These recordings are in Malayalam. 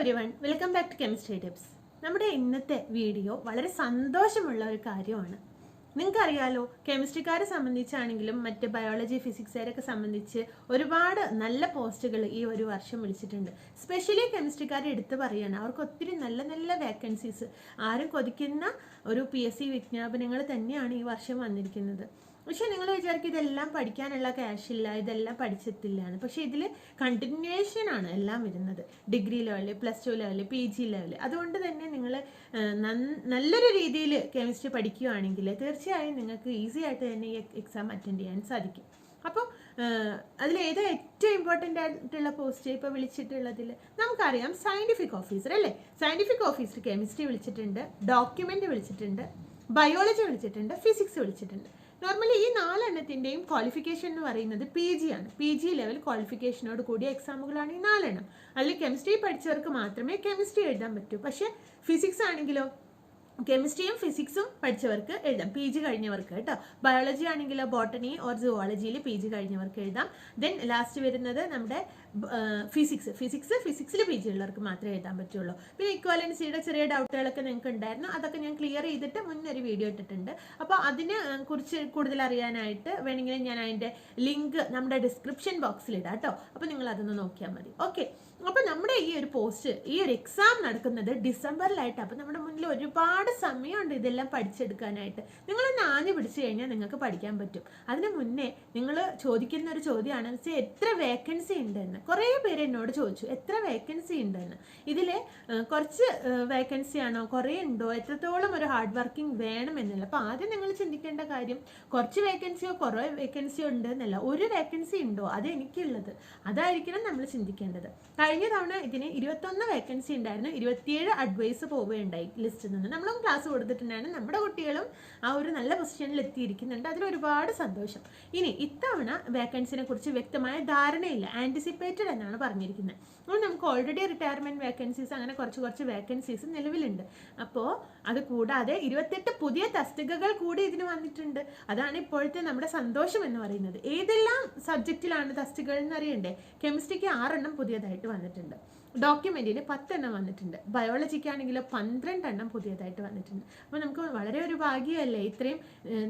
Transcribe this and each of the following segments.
Every one welcome back to chemistry tips നമ്മുടെ ഇന്നത്തെ വീഡിയോ വളരെ സന്തോഷമുള്ള ഒരു കാര്യമാണ്. നിങ്ങൾക്കറിയാലോ കെമിസ്ട്രിക്കാരെ സംബന്ധിച്ചാണെങ്കിലും മറ്റ് ബയോളജി ഫിസിക്സുകാരൊക്കെ സംബന്ധിച്ച് ഒരുപാട് നല്ല പോസ്റ്റുകൾ ഈ ഒരു വർഷം വിളിച്ചിട്ടുണ്ട്. സ്പെഷ്യലി കെമിസ്ട്രിക്കാരെ എടുത്ത് പറയുകയാണ് അവർക്ക് ഒത്തിരി നല്ല നല്ല വേക്കൻസീസ് ആരും കൊതിക്കുന്ന ഒരു പി എസ് സി വിജ്ഞാപനങ്ങൾ തന്നെയാണ് ഈ വർഷം വന്നിരിക്കുന്നത്. പക്ഷെ നിങ്ങൾ വിചാരിക്കും ഇതെല്ലാം പഠിക്കാനുള്ള ക്യാഷ് ഇല്ല ഇതെല്ലാം പഠിച്ചെത്തില്ല എന്ന്. പക്ഷേ ഇതിൽ കണ്ടിന്യൂവേഷൻ ആണ് എല്ലാം വരുന്നത്. Degree level plus two level P G level അതുകൊണ്ട് തന്നെ നിങ്ങൾ നല്ലൊരു രീതിയിൽ കെമിസ്ട്രി പഠിക്കുകയാണെങ്കിൽ തീർച്ചയായും നിങ്ങൾക്ക് ഈസി ആയിട്ട് തന്നെ ഈ എക്സാം അറ്റൻഡ് ചെയ്യാൻ സാധിക്കും. അപ്പോൾ അതിൽ ഏതാ ഏറ്റവും ഇമ്പോർട്ടന്റ് ആയിട്ടുള്ള പോസ്റ്റ് ഇപ്പോൾ വിളിച്ചിട്ടുള്ളതിൽ നമുക്കറിയാം സയന്റിഫിക് ഓഫീസർ അല്ലേ? സയന്റിഫിക് ഓഫീസർ കെമിസ്ട്രി വിളിച്ചിട്ടുണ്ട് ഡോക്യുമെന്റ് വിളിച്ചിട്ടുണ്ട് ബയോളജി വിളിച്ചിട്ടുണ്ട് ഫിസിക്സ് വിളിച്ചിട്ടുണ്ട്. നോർമലി ഈ നാലെണ്ണത്തിന്റെയും ക്വാളിഫിക്കേഷൻ എന്ന് പറയുന്നത് പി ജി ആണ്. പി ജി ലെവൽ ക്വാളിഫിക്കേഷനോട് കൂടിയ എക്സാമുകളാണ് ഈ നാലെണ്ണം. അല്ലെങ്കിൽ കെമിസ്ട്രി പഠിച്ചവർക്ക് മാത്രമേ കെമിസ്ട്രി എഴുതാൻ പറ്റൂ. പക്ഷേ ഫിസിക്സ് ആണെങ്കിലോ കെമിസ്ട്രിയും ഫിസിക്സും പഠിച്ചവർക്ക് എഴുതാം. പി ജി കഴിഞ്ഞവർക്ക് കേട്ടോ. ബയോളജി ആണെങ്കിലോ ബോട്ടണി ഓർ സുവോളജിയിൽ പി ജി കഴിഞ്ഞവർക്ക് എഴുതാം. ദെൻ ലാസ്റ്റ് വരുന്നത് നമ്മുടെ ഫിസിക്സ് ഫിസിക്സ് ഫിസിക്സിൽ പി ജി ഉള്ളവർക്ക് മാത്രമേ എഴുതാൻ പറ്റുള്ളൂ. പിന്നെ ഇക്വാലൻസിയുടെ ചെറിയ ഡൗട്ടുകളൊക്കെ നിങ്ങൾക്ക് ഉണ്ടായിരുന്നു. അതൊക്കെ ഞാൻ ക്ലിയർ ചെയ്തിട്ട് മുന്നൊരു വീഡിയോ ഇട്ടിട്ടുണ്ട്. അപ്പോൾ അതിനെ കുറിച്ച് കൂടുതൽ അറിയാനായിട്ട് വേണമെങ്കിൽ ഞാൻ അതിന്റെ ലിങ്ക് നമ്മുടെ ഡിസ്ക്രിപ്ഷൻ ബോക്സിൽ ഇടാം കേട്ടോ. അപ്പോൾ നിങ്ങൾ അതൊന്ന് നോക്കിയാൽ മതി. ഓക്കെ അപ്പോൾ നമ്മുടെ ഈ ഒരു പോസ്റ്റ് ഈ ഒരു എക്സാം നടക്കുന്നത് ഡിസംബറിലായിട്ട് അപ്പോൾ നമ്മുടെ മുന്നിൽ ഒരുപാട് സമയമുണ്ട് ഇതെല്ലാം പഠിച്ചെടുക്കാനായിട്ട്. നിങ്ങളൊന്ന് ആഞ്ഞു പിടിച്ചു കഴിഞ്ഞാൽ നിങ്ങൾക്ക് പഠിക്കാൻ പറ്റും. അതിന് മുന്നേ നിങ്ങൾ ചോദിക്കുന്ന ഒരു ചോദ്യമാണ് വെച്ചാൽ എത്ര വേക്കൻസി ഉണ്ടെന്ന്. കുറേ പേര് എന്നോട് ചോദിച്ചു എത്ര വേക്കൻസി ഉണ്ടെന്ന്. ഇതിൽ കുറച്ച് വേക്കൻസി ആണോ കുറേ ഉണ്ടോ എത്രത്തോളം ഒരു ഹാർഡ് വർക്കിംഗ് വേണം എന്നല്ല. അപ്പോൾ ആദ്യം നിങ്ങൾ ചിന്തിക്കേണ്ട കാര്യം കുറച്ച് വേക്കൻസിയോ കുറേ വേക്കൻസിയോ ഉണ്ട് എന്നല്ല ഒരു വേക്കൻസി ഉണ്ടോ? അത് എനിക്കുള്ളത്. അതായിരിക്കണം നമ്മൾ ചിന്തിക്കേണ്ടത്. കഴിഞ്ഞ തവണ ഇതിന് ഇരുപത്തൊന്ന് വേക്കൻസി ഉണ്ടായിരുന്നു. ഇരുപത്തിയേഴ് അഡ്വൈസ് പോവുകയുണ്ടായി ലിസ്റ്റിൽ നിന്ന്. നമ്മളും ക്ലാസ് കൊടുത്തിട്ടുണ്ടാണ് നമ്മുടെ കുട്ടികളും ആ ഒരു നല്ല പൊസിഷനിൽ എത്തിയിരിക്കുന്നുണ്ട്. അതിലൊരുപാട് സന്തോഷം. ഇനി ഇത്തവണ വേക്കൻസിനെ കുറിച്ച് വ്യക്തമായ ധാരണയില്ല. ആന്റിസിപ്പേറ്റഡ് എന്നാണ് പറഞ്ഞിരിക്കുന്നത്. അപ്പോൾ നമുക്ക് ഓൾറെഡി റിട്ടയർമെന്റ് വേക്കൻസീസ് അങ്ങനെ കുറച്ച് കുറച്ച് വേക്കൻസീസ് നിലവിലുണ്ട്. അപ്പോൾ അത് കൂടാതെ ഇരുപത്തെട്ട് പുതിയ തസ്തികകൾ കൂടി ഇതിന് വന്നിട്ടുണ്ട്. അതാണ് ഇപ്പോഴത്തെ നമ്മുടെ സന്തോഷം എന്ന് പറയുന്നത്. ഏതെല്ലാം സബ്ജക്റ്റിലാണ് തസ്തികകൾ എന്ന് അറിയണ്ടേ? കെമിസ്ട്രിക്ക് ആറെണ്ണം പുതിയതായിട്ട് വന്നിട്ടുണ്ട്. ഡോക്യുമെന്റിന് പത്തെണ്ണം വന്നിട്ടുണ്ട്. ബയോളജിക്കാണെങ്കിൽ പന്ത്രണ്ട് എണ്ണം പുതിയതായിട്ട് വന്നിട്ടുണ്ട്. അപ്പോൾ നമുക്ക് വളരെ ഒരു ഭാഗ്യമല്ലേ? ഇത്രയും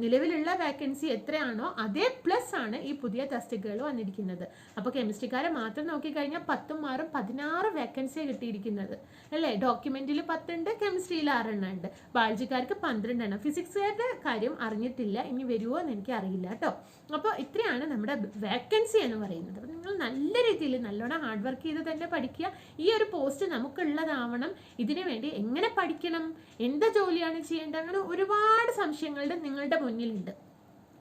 നിലവിലുള്ള വേക്കൻസി എത്രയാണോ അതേ പ്ലസ് ആണ് ഈ പുതിയ തസ്തികകൾ വന്നിരിക്കുന്നത്. അപ്പോൾ കെമിസ്ട്രിക്കാരെ മാത്രം നോക്കിക്കഴിഞ്ഞാൽ പത്തും ആറും പതിനാറ് വേക്കൻസിയാണ് കിട്ടിയിരിക്കുന്നത്. അല്ലേ? ഡോക്യുമെന്റിൽ പത്തുണ്ട് കെമിസ്ട്രിയിൽ ആറെണ്ണം ഉണ്ട് ബയോളജിക്കാർക്ക് പന്ത്രണ്ടെണ്ണം. ഫിസിക്സുകാരുടെ കാര്യം അറിഞ്ഞിട്ടില്ല. ഇനി വരുമോ എന്ന് എനിക്ക് അറിയില്ല കേട്ടോ. അപ്പോൾ ഇത്രയാണ് നമ്മുടെ വേക്കൻസി എന്ന് പറയുന്നത്. അപ്പോൾ നിങ്ങൾ നല്ല രീതിയിൽ നല്ലോണം ഹാർഡ് വർക്ക് ചെയ്ത് തന്നെ പഠിക്കുക. ഈ ഒരു പോസ്റ്റ് നമുക്കുള്ളതാവണം. ഇതിനു വേണ്ടി എങ്ങനെ പഠിക്കണം? എന്താ ജോലിയാണ് ചെയ്യേണ്ടത്? അങ്ങനെ ഒരുപാട് സംശയങ്ങളുടെ നിങ്ങളുടെ മുന്നിലുണ്ട്.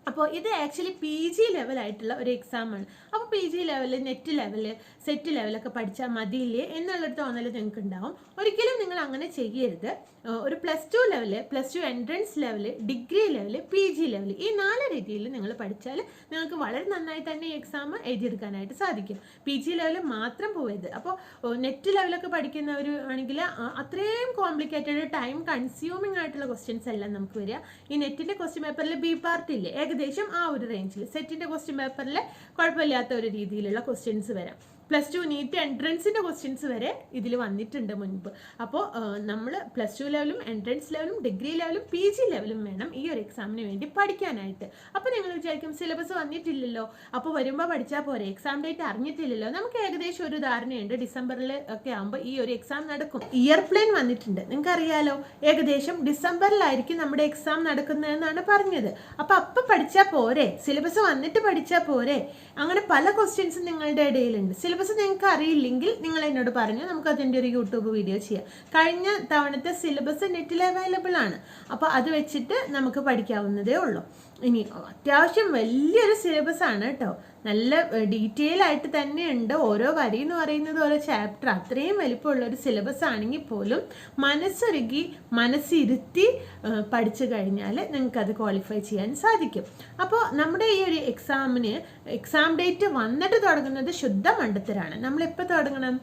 അപ്പോൾ ഇത് ആക്ച്വലി പി ജി ലെവലായിട്ടുള്ള ഒരു എക്സാമാണ് അപ്പോൾ P G level net level set ലെവലൊക്കെ പഠിച്ചാൽ മതിയില്ലേ എന്നുള്ളൊരു തോന്നൽ നിങ്ങൾക്ക് ഉണ്ടാവും ഒരിക്കലും നിങ്ങൾ അങ്ങനെ ചെയ്യരുത്. ഒരു plus two level plus two entrance level degree level P G level ഈ നാല് രീതിയിൽ നിങ്ങൾ പഠിച്ചാൽ നിങ്ങൾക്ക് വളരെ നന്നായി തന്നെ ഈ എക്സാം എഴുതിയെടുക്കാനായിട്ട് സാധിക്കും. പി ജി ലെവൽ മാത്രം പോയത് അപ്പോൾ നെറ്റ് ലെവലൊക്കെ പഠിക്കുന്നവർ ആണെങ്കിൽ അത്രയും കോംപ്ലിക്കേറ്റഡ് ടൈം കൺസ്യൂമിംഗ് ആയിട്ടുള്ള ക്വസ്റ്റ്യൻസ് എല്ലാം നമുക്ക് വരിക. ഈ നെറ്റിന്റെ ക്വസ്റ്റ്യൻ പേപ്പറിൽ ബി പാർട്ട് ഇല്ലേ? ഏകദേശം ആ ഒരു റേഞ്ചിൽ സെറ്റിന്റെ ക്വസ്റ്റ്യൻ പേപ്പറിൽ കുഴപ്പമില്ലാത്ത ഒരു രീതിയിലുള്ള ക്വസ്റ്റ്യൻസ് വരാം. പ്ലസ് ടു നീറ്റ് എൻട്രൻസിന്റെ ക്വസ്റ്റ്യൻസ് വരെ ഇതിൽ വന്നിട്ടുണ്ട് മുൻപ്. അപ്പോൾ നമ്മൾ പ്ലസ് ടു ലെവലും എൻട്രൻസ് ലെവലും ഡിഗ്രി ലെവലും പി ജി ലെവലും വേണം ഈ ഒരു എക്സാമിന് വേണ്ടി പഠിക്കാനായിട്ട്. അപ്പോൾ നിങ്ങൾ വിചാരിക്കും സിലബസ് വന്നിട്ടില്ലല്ലോ. അപ്പോൾ വരുമ്പോൾ പഠിച്ചാൽ പോരെ എക്സാം ഡേറ്റ് അറിഞ്ഞിട്ടില്ലല്ലോ. നമുക്ക് ഏകദേശം ഒരു ധാരണയുണ്ട് ഡിസംബറിൽ ഒക്കെ ആകുമ്പോൾ ഈ ഒരു എക്സാം നടക്കും. ഇയർ പ്ലാൻ വന്നിട്ടുണ്ട്. നിങ്ങൾക്ക് അറിയാലോ ഏകദേശം ഡിസംബറിലായിരിക്കും നമ്മുടെ എക്സാം നടക്കുന്നതെന്നാണ് പറഞ്ഞത്. അപ്പോൾ അപ്പം പഠിച്ചാൽ പോരെ സിലബസ് വന്നിട്ട് പഠിച്ചാൽ പോരെ. അങ്ങനെ പല ക്വസ്റ്റ്യൻസും നിങ്ങളുടെ ഇടയിലുണ്ട്. സിലബസ് നിങ്ങൾക്ക് അറിയില്ലെങ്കിൽ നിങ്ങൾ എന്നോട് പറഞ്ഞു നമുക്ക് അതിന്റെ ഒരു യൂട്യൂബ് വീഡിയോ ചെയ്യാം. കഴിഞ്ഞ തവണത്തെ സിലബസ് നെറ്റിൽ അവൈലബിൾ ആണ്. അപ്പോൾ അത് വെച്ചിട്ട് നമുക്ക് പഠിക്കാവുന്നതേ ഉള്ളൂ. ഇനി അത്യാവശ്യം വലിയൊരു സിലബസ് ആണ് കേട്ടോ. നല്ല ഡീറ്റെയിൽ ആയിട്ട് തന്നെ ഉണ്ട് ഓരോ വരി എന്ന് പറയുന്നത് ഓരോ ചാപ്റ്റർ അത്രയും വലിപ്പമുള്ള ഒരു സിലബസ് ആണെങ്കിൽ പോലും മനസ്സൊരുക്കി മനസ്സിരുത്തി പഠിച്ചു കഴിഞ്ഞാൽ നിങ്ങൾക്ക് അത് ക്വാളിഫൈ ചെയ്യാൻ സാധിക്കും. അപ്പോൾ നമ്മുടെ ഈ ഒരു എക്സാമിന് എക്സാം ഡേറ്റ് വന്നിട്ട് തുടങ്ങുന്നത് ശുദ്ധ മണ്ടത്തരാണ് നമ്മളെപ്പോൾ തുടങ്ങണം?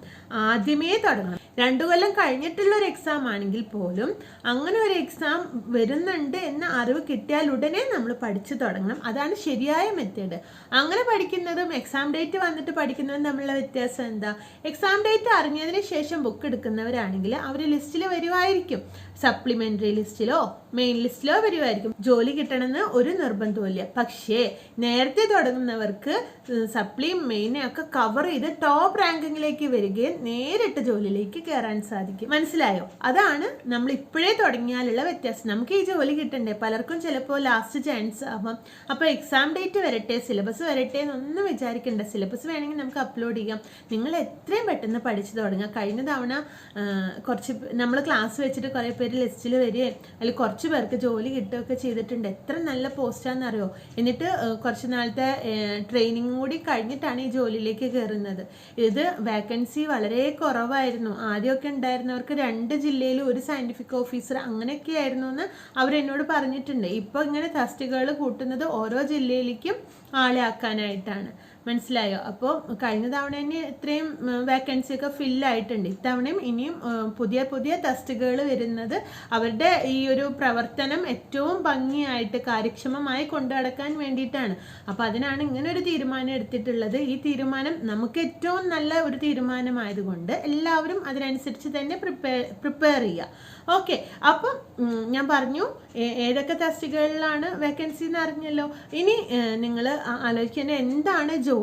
ആദ്യമേ തുടങ്ങണം. രണ്ടു കൊല്ലം കഴിഞ്ഞിട്ടുള്ള ഒരു എക്സാം ആണെങ്കിൽ പോലും അങ്ങനെ ഒരു എക്സാം വരുന്നുണ്ട് എന്ന അറിവ് കിട്ടിയാൽ ഉടനെ നമ്മൾ പഠിച്ചു തുടങ്ങണം. അതാണ് ശരിയായ മെത്തേഡ് അങ്ങനെ പഠി പഠിക്കുന്നതും എക്സാം ഡേറ്റ് വന്നിട്ട് പഠിക്കുന്നതും തമ്മിലുള്ള വ്യത്യാസം എന്താ? എക്സാം ഡേറ്റ് അറിഞ്ഞതിന് ശേഷം ബുക്ക് എടുക്കുന്നവരാണെങ്കിൽ അവർ ലിസ്റ്റിൽ വരുമായിരിക്കും സപ്ലിമെന്ററി ലിസ്റ്റിലോ മെയിൻ ലിസ്റ്റിലോ വരുമായിരിക്കും ജോലി കിട്ടണമെന്ന് ഒരു നിർബന്ധമില്ല പക്ഷേ നേരത്തെ തുടങ്ങുന്നവർക്ക് സപ്ലിയും മെയിനെ ഒക്കെ കവർ ചെയ്ത് ടോപ്പ് റാങ്കിങ്ങിലേക്ക് വരികയും നേരിട്ട് ജോലിയിലേക്ക് കയറാൻ സാധിക്കും. മനസ്സിലായോ? അതാണ് നമ്മൾ ഇപ്പോഴേ തുടങ്ങിയാലുള്ള വ്യത്യാസം. നമുക്ക് ഈ ജോലി കിട്ടണ്ടേ? പലർക്കും ചിലപ്പോൾ ലാസ്റ്റ് ചാൻസ് ആവാം. അപ്പോൾ എക്സാം ഡേറ്റ് വരട്ടെ സിലബസ് വരട്ടെ എന്നൊന്നും വിചാരിക്കണ്ട. സിലബസ് വേണമെങ്കിൽ നമുക്ക് അപ്ലോഡ് ചെയ്യാം. നിങ്ങൾ എത്രയും പെട്ടെന്ന് പഠിച്ചു തുടങ്ങുക. കഴിഞ്ഞ തവണ കുറച്ച് നമ്മൾ ക്ലാസ് വെച്ചിട്ട് കുറേ പേര് ലിസ്റ്റിൽ വരികയും അതിൽ കുറച്ച് പേർക്ക് ജോലി കിട്ടുകയൊക്കെ ചെയ്തിട്ടുണ്ട്. എത്ര നല്ല പോസ്റ്റാന്ന് അറിയോ എന്നിട്ട് കുറച്ച് നാളത്തെ ട്രെയിനിങ് കൂടി കഴിഞ്ഞിട്ടാണ് ഈ ജോലിയിലേക്ക് കയറുന്നത്. ഇത് വേക്കൻസി വളരെ കുറവായിരുന്നു. ആദ്യമൊക്കെ ഉണ്ടായിരുന്നവർക്ക് രണ്ട് ജില്ലയിൽ ഒരു സയന്റിഫിക് ഓഫീസർ അങ്ങനെയൊക്കെ ആയിരുന്നു എന്ന് അവരെന്നോട് പറഞ്ഞിട്ടുണ്ട്. ഇപ്പോൾ ഇങ്ങനെ തസ്തികകൾ കൂട്ടുന്നത് ഓരോ ജില്ലയിലേക്കും ആളെ ആക്കാനായിട്ടാണ്. മനസ്സിലായോ? അപ്പോൾ കഴിഞ്ഞ തവണ തന്നെ ഇത്രയും വേക്കൻസി ഒക്കെ ഫില്ലായിട്ടുണ്ട് ഇത്തവണയും ഇനിയും പുതിയ പുതിയ തസ്തികകൾ വരുന്നത് അവരുടെ ഈ ഒരു പ്രവർത്തനം ഏറ്റവും ഭംഗിയായിട്ട് കാര്യക്ഷമമായി കൊണ്ടു നടക്കാൻ വേണ്ടിയിട്ടാണ്. അപ്പോൾ അതിനാണ് ഇങ്ങനെ ഒരു തീരുമാനം എടുത്തിട്ടുള്ളത്. ഈ തീരുമാനം നമുക്ക് ഏറ്റവും നല്ല ഒരു തീരുമാനമായതുകൊണ്ട് എല്ലാവരും അതിനനുസരിച്ച് തന്നെ പ്രിപ്പയർ പ്രിപ്പയർ ചെയ്യുക ഓക്കെ അപ്പം ഞാൻ പറഞ്ഞു ഏതൊക്കെ തസ്തികകളിലാണ് വേക്കൻസി എന്ന് അറിഞ്ഞല്ലോ. ഇനി നിങ്ങൾ ആലോചിക്കേണ്ട എന്താണ് ജോലി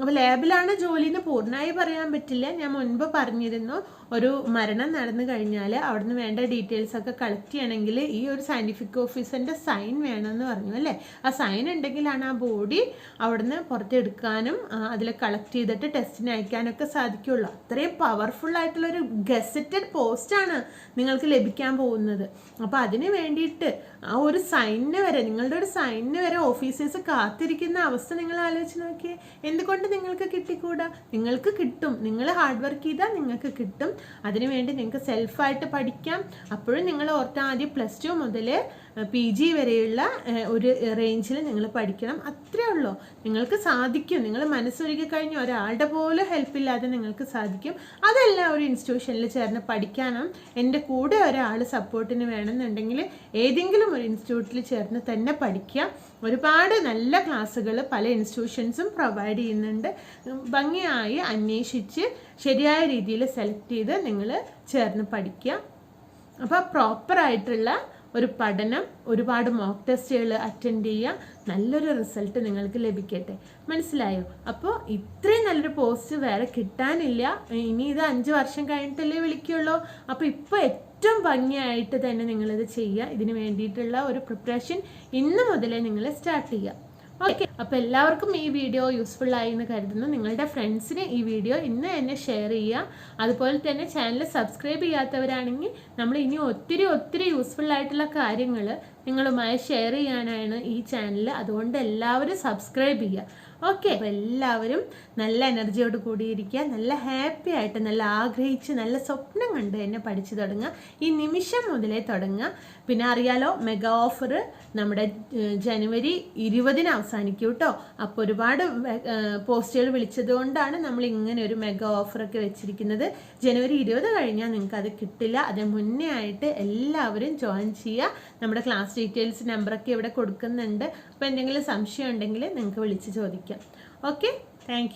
അപ്പോൾ ലാബിലാണ് ജോലി എന്ന് പൂർണമായി പറയാൻ പറ്റില്ല. ഞാൻ മുൻപ് പറഞ്ഞിരുന്നു ഒരു മരണം നടന്നു കഴിഞ്ഞാൽ അവിടുന്ന് വേണ്ട ഡീറ്റെയിൽസ് ഒക്കെ കളക്ട് ചെയ്യണമെങ്കിൽ ഈ ഒരു സയന്റിഫിക് ഓഫീസറിന്റെ സൈൻ വേണമെന്ന് പറഞ്ഞു അല്ലേ? ആ സൈൻ ഉണ്ടെങ്കിലാണ് ആ ബോഡി അവിടുന്ന് പുറത്തെടുക്കാനും അതിൽ കളക്ട് ചെയ്തിട്ട് ടെസ്റ്റിന് അയക്കാനൊക്കെ സാധിക്കുള്ളൂ. അത്രയും പവർഫുൾ ആയിട്ടുള്ളൊരു ഗസറ്റഡ് പോസ്റ്റാണ് നിങ്ങൾക്ക് ലഭിക്കാൻ പോകുന്നത്. അപ്പോൾ അതിന് വേണ്ടിയിട്ട് ആ ഒരു സൈനിന് വരെ നിങ്ങളുടെ ഒരു സൈനിന് വരെ ഓഫീസേഴ്സ് കാത്തിരിക്കുന്ന അവസ്ഥ നിങ്ങൾ ആലോചിച്ച് നോക്കിയേ. എന്തുകൊണ്ട് നിങ്ങൾക്ക് കിട്ടിക്കൂടാ? നിങ്ങൾക്ക് കിട്ടും. നിങ്ങൾ ഹാർഡ് വർക്ക് ചെയ്താൽ നിങ്ങൾക്ക് കിട്ടും. അതിനുവേണ്ടി നിങ്ങൾക്ക് സെൽഫായിട്ട് പഠിക്കാം. അപ്പോഴും നിങ്ങൾ ഓർത്താൽ ആദ്യം പ്ലസ് ടു മുതൽ പി ജി വരെയുള്ള ഒരു റേഞ്ചിൽ നിങ്ങൾ പഠിക്കണം. അത്രേ ഉള്ളൂ. നിങ്ങൾക്ക് സാധിക്കും. നിങ്ങൾ മനസ്സൊരുക്കി കഴിഞ്ഞ് ഒരാളുടെ പോലും ഹെൽപ്പ് ഇല്ലാതെ നിങ്ങൾക്ക് സാധിക്കും. അതല്ല ഒരു ഇൻസ്റ്റിറ്റ്യൂഷനിൽ ചേർന്ന് പഠിക്കാനും എന്റെ കൂടെ ഒരാൾ സപ്പോർട്ടിന് വേണമെന്നുണ്ടെങ്കിൽ ഏതെങ്കിലും ഒരു ഇൻസ്റ്റിറ്റ്യൂട്ടിൽ ചേർന്ന് തന്നെ പഠിക്കുക. ഒരുപാട് നല്ല ക്ലാസ്സുകൾ പല ഇൻസ്റ്റിറ്റ്യൂഷൻസും പ്രൊവൈഡ് ചെയ്യുന്നുണ്ട്. ഉം, ഭംഗിയായി അന്വേഷിച്ച് ശരിയായ രീതിയിൽ സെലക്ട് ചെയ്ത് നിങ്ങൾ ചേർന്ന് പഠിക്കുക. അപ്പോൾ പ്രോപ്പറായിട്ടുള്ള ഒരു പഠനം ഒരുപാട് മോക്ക് ടെസ്റ്റുകൾ അറ്റൻഡ് ചെയ്യുക. നല്ലൊരു റിസൾട്ട് നിങ്ങൾക്ക് ലഭിക്കട്ടെ. മനസ്സിലായോ? അപ്പോൾ ഇത്രയും നല്ലൊരു പോസ്റ്റ് വേറെ കിട്ടാനില്ല. ഇനി ഇത് അഞ്ച് വർഷം കഴിഞ്ഞിട്ടല്ലേ വിളിക്കുള്ളൂ. അപ്പോൾ ഇപ്പോൾ ഏറ്റവും ഭംഗിയായിട്ട് തന്നെ നിങ്ങളിത് ചെയ്യുക. ഇതിന് വേണ്ടിയിട്ടുള്ള ഒരു പ്രിപ്പറേഷൻ ഇന്ന് മുതലേ നിങ്ങൾ സ്റ്റാർട്ട് ചെയ്യുക. ഓക്കെ അപ്പോൾ എല്ലാവർക്കും ഈ വീഡിയോ യൂസ്ഫുൾ ആയി എന്ന് കരുതുന്നു. നിങ്ങളുടെ ഫ്രണ്ട്സിന് ഈ വീഡിയോ ഇന്ന് തന്നെ ഷെയർ ചെയ്യുക. അതുപോലെ തന്നെ ചാനൽ സബ്സ്ക്രൈബ് ചെയ്യാത്തവരാണെങ്കിൽ നമ്മൾ ഇനി ഒത്തിരി ഒത്തിരി യൂസ്ഫുൾ ആയിട്ടുള്ള കാര്യങ്ങൾ നിങ്ങളുമായി ഷെയർ ചെയ്യാനാണ് ഈ ചാനൽ അതുകൊണ്ട് എല്ലാവരും സബ്സ്ക്രൈബ് ചെയ്യുക. ഓക്കെ എല്ലാവരും നല്ല എനർജിയോട് കൂടിയിരിക്കുക. നല്ല ഹാപ്പി ആയിട്ട് നല്ല ആഗ്രഹിച്ച് നല്ല സ്വപ്നം കണ്ട് തന്നെ പഠിച്ചു തുടങ്ങുക. ഈ നിമിഷം മുതലേ തുടങ്ങുക. പിന്നെ അറിയാലോ മെഗാ ഓഫർ നമ്മുടെ ജനുവരി ഇരുപതിന് അവസാനിക്കും കേട്ടോ അപ്പോൾ ഒരുപാട് പോസ്റ്റുകൾ വിളിച്ചതുകൊണ്ടാണ് നമ്മൾ ഇങ്ങനെ ഒരു മെഗാ ഓഫറൊക്കെ വെച്ചിരിക്കുന്നത്. ജനുവരി ഇരുപത് കഴിഞ്ഞാൽ നിങ്ങൾക്ക് അത് കിട്ടില്ല. അതിന് മുന്നേ ആയിട്ട് എല്ലാവരും ജോയിൻ ചെയ്യുക. നമ്മുടെ ക്ലാസ് ഡീറ്റെയിൽസ് നമ്പറൊക്കെ ഇവിടെ കൊടുക്കുന്നുണ്ട്. അപ്പോൾ എന്തെങ്കിലും സംശയം ഉണ്ടെങ്കിൽ നിങ്ങൾക്ക് വിളിച്ച് ചോദിക്കാം. Okay thank